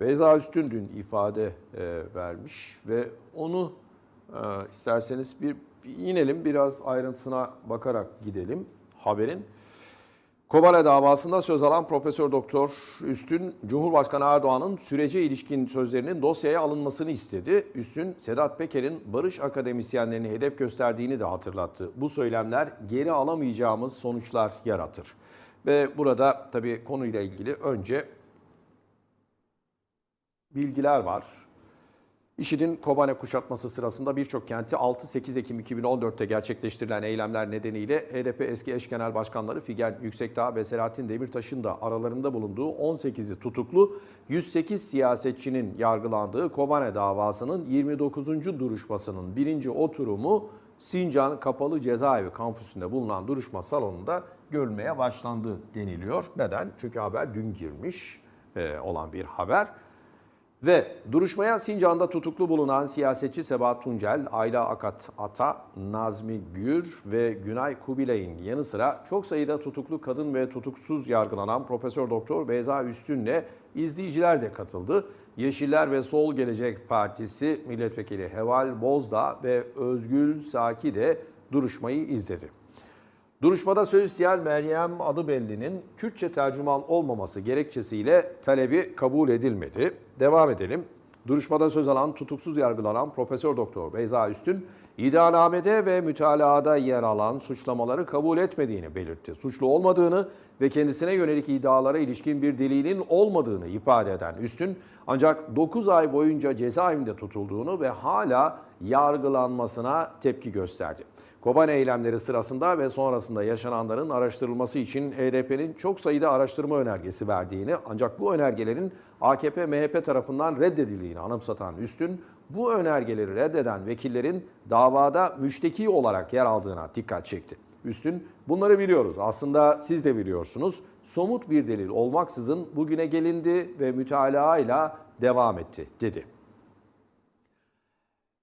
Beyza Üstün dün ifade e, vermiş ve onu e, isterseniz bir, bir inelim biraz ayrıntısına bakarak gidelim haberin. Kobane davasında söz alan Profesör Doktor Üstün, Cumhurbaşkanı Erdoğan'ın sürece ilişkin sözlerinin dosyaya alınmasını istedi. Üstün, Sedat Peker'in barış akademisyenlerini hedef gösterdiğini de hatırlattı. Bu söylemler geri alamayacağımız sonuçlar yaratır. Ve burada tabii konuyla ilgili önce bilgiler var. IŞİD'in Kobane kuşatması sırasında birçok kenti 6-8 Ekim 2014'te gerçekleştirilen eylemler nedeniyle HDP eski eş genel başkanları Figen Yüksekdağ ve Selahattin Demirtaş'ın da aralarında bulunduğu 18'i tutuklu 108 siyasetçinin yargılandığı Kobane davasının 29. duruşmasının birinci oturumu Sincan Kapalı Cezaevi kampüsünde bulunan duruşma salonunda görülmeye başlandı deniliyor. Neden? Çünkü haber dün girmiş e, olan bir haber. Ve duruşmaya Sincan'da tutuklu bulunan siyasetçi Sebahat Tuncel, Ayla Akat Ata, Nazmi Gür ve Günay Kubilay'ın yanı sıra çok sayıda tutuklu kadın ve tutuksuz yargılanan Profesör Doktor Beyza Üstün'le izleyiciler de katıldı. Yeşiller ve Sol Gelecek Partisi milletvekili Heval Bozdağ ve Özgül Saki de duruşmayı izledi. Duruşmada söz isteyen Meryem Adıbelli'nin Kürtçe tercüman olmaması gerekçesiyle talebi kabul edilmedi. Devam edelim. Duruşmada söz alan tutuksuz yargılanan Profesör Doktor Beyza Üstün, iddianamede ve mütalaada yer alan suçlamaları kabul etmediğini belirtti. Suçlu olmadığını ve kendisine yönelik iddialara ilişkin bir delilin olmadığını ifade eden Üstün, ancak 9 ay boyunca cezaevinde tutulduğunu ve hala yargılanmasına tepki gösterdi. Kobane eylemleri sırasında ve sonrasında yaşananların araştırılması için HDP'nin çok sayıda araştırma önergesi verdiğini ancak bu önergelerin AKP-MHP tarafından reddedildiğini anımsatan Üstün, bu önergeleri reddeden vekillerin davada müşteki olarak yer aldığına dikkat çekti. Üstün, bunları biliyoruz aslında siz de biliyorsunuz. Somut bir delil olmaksızın bugüne gelindi ve mütalaayla devam etti dedi.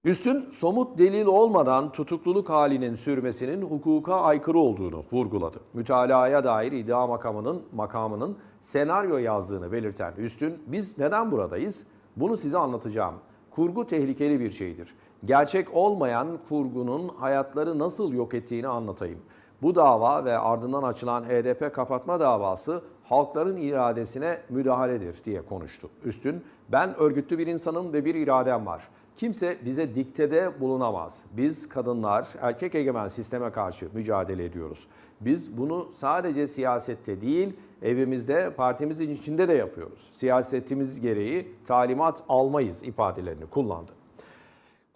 Üstün somut delil olmadan tutukluluk halinin sürmesinin hukuka aykırı olduğunu vurguladı. Mütalaya dair iddia makamının makamının senaryo yazdığını belirten Üstün, biz neden buradayız? Bunu size anlatacağım. Kurgu tehlikeli bir şeydir. Gerçek olmayan kurgunun hayatları nasıl yok ettiğini anlatayım. Bu dava ve ardından açılan HDP kapatma davası halkların iradesine müdahaledir diye konuştu. Üstün, ben örgütlü bir insanım ve bir iradem var. Kimse bize diktede bulunamaz. Biz kadınlar erkek egemen sisteme karşı mücadele ediyoruz. Biz bunu sadece siyasette değil, evimizde, partimizin içinde de yapıyoruz. Siyasetimiz gereği talimat almayız ifadelerini kullandı.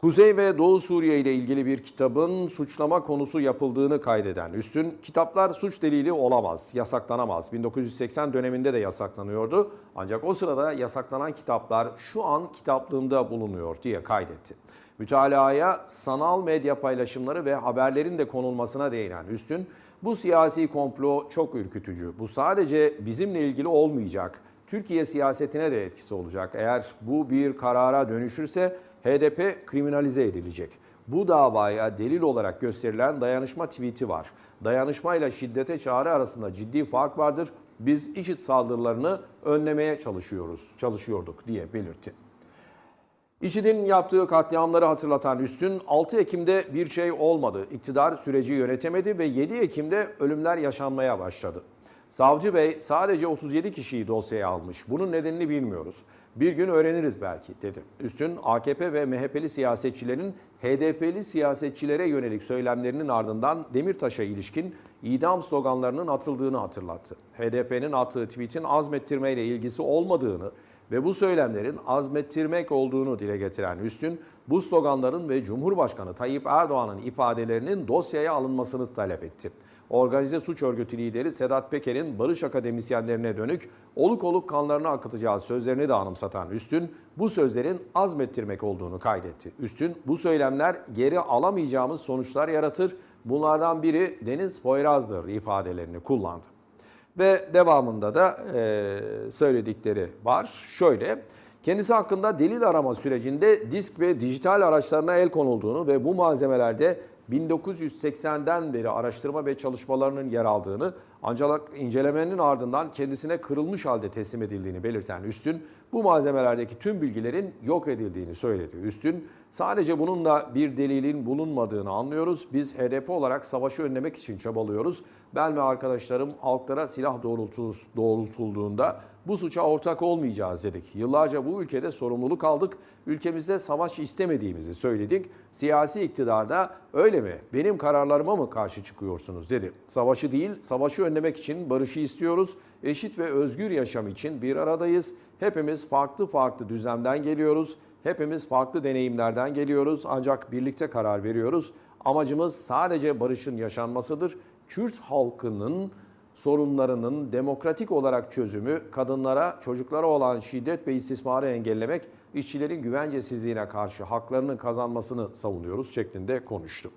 Kuzey ve Doğu Suriye ile ilgili bir kitabın suçlama konusu yapıldığını kaydeden Üstün, kitaplar suç delili olamaz, yasaklanamaz. 1980 döneminde de yasaklanıyordu. Ancak o sırada yasaklanan kitaplar şu an kitaplığımda bulunuyor diye kaydetti. Mütalaya sanal medya paylaşımları ve haberlerin de konulmasına değinen Üstün, bu siyasi komplo çok ürkütücü. Bu sadece bizimle ilgili olmayacak. Türkiye siyasetine de etkisi olacak. Eğer bu bir karara dönüşürse HDP kriminalize edilecek. Bu davaya delil olarak gösterilen dayanışma tweet'i var. Dayanışmayla şiddete çağrı arasında ciddi fark vardır. Biz IŞİD saldırılarını önlemeye çalışıyoruz, çalışıyorduk diye belirtti. IŞİD'in yaptığı katliamları hatırlatan Üstün, 6 Ekim'de bir şey olmadı. İktidar süreci yönetemedi ve 7 Ekim'de ölümler yaşanmaya başladı. Savcı Bey sadece 37 kişiyi dosyaya almış. Bunun nedenini bilmiyoruz. Bir gün öğreniriz belki dedi. Üstün AKP ve MHP'li siyasetçilerin HDP'li siyasetçilere yönelik söylemlerinin ardından Demirtaş'a ilişkin idam sloganlarının atıldığını hatırlattı. HDP'nin attığı tweet'in azmettirmeyle ilgisi olmadığını ve bu söylemlerin azmettirmek olduğunu dile getiren Üstün, bu sloganların ve Cumhurbaşkanı Tayyip Erdoğan'ın ifadelerinin dosyaya alınmasını talep etti. Organize suç örgütü lideri Sedat Peker'in barış akademisyenlerine dönük oluk oluk kanlarını akıtacağı sözlerini de anımsatan Üstün, bu sözlerin azmettirmek olduğunu kaydetti. Üstün, bu söylemler geri alamayacağımız sonuçlar yaratır, bunlardan biri Deniz Poyraz'dır ifadelerini kullandı. Ve devamında da e, söyledikleri var. Şöyle, kendisi hakkında delil arama sürecinde disk ve dijital araçlarına el konulduğunu ve bu malzemelerde 1980'den beri araştırma ve çalışmalarının yer aldığını Ancak incelemenin ardından kendisine kırılmış halde teslim edildiğini belirten Üstün, bu malzemelerdeki tüm bilgilerin yok edildiğini söyledi. Üstün, sadece bununla bir delilin bulunmadığını anlıyoruz. Biz HDP olarak savaşı önlemek için çabalıyoruz. Ben ve arkadaşlarım halklara silah doğrultulduğunda bu suça ortak olmayacağız dedik. Yıllarca bu ülkede sorumluluk aldık. Ülkemizde savaş istemediğimizi söyledik. Siyasi iktidarda öyle mi? Benim kararlarıma mı karşı çıkıyorsunuz dedi. Savaşı değil, savaşı önlemek için barışı istiyoruz. Eşit ve özgür yaşam için bir aradayız. Hepimiz farklı farklı düzlemden geliyoruz. Hepimiz farklı deneyimlerden geliyoruz ancak birlikte karar veriyoruz. Amacımız sadece barışın yaşanmasıdır. Kürt halkının sorunlarının demokratik olarak çözümü, kadınlara, çocuklara olan şiddet ve istismarı engellemek, işçilerin güvencesizliğine karşı haklarının kazanmasını savunuyoruz şeklinde konuştu.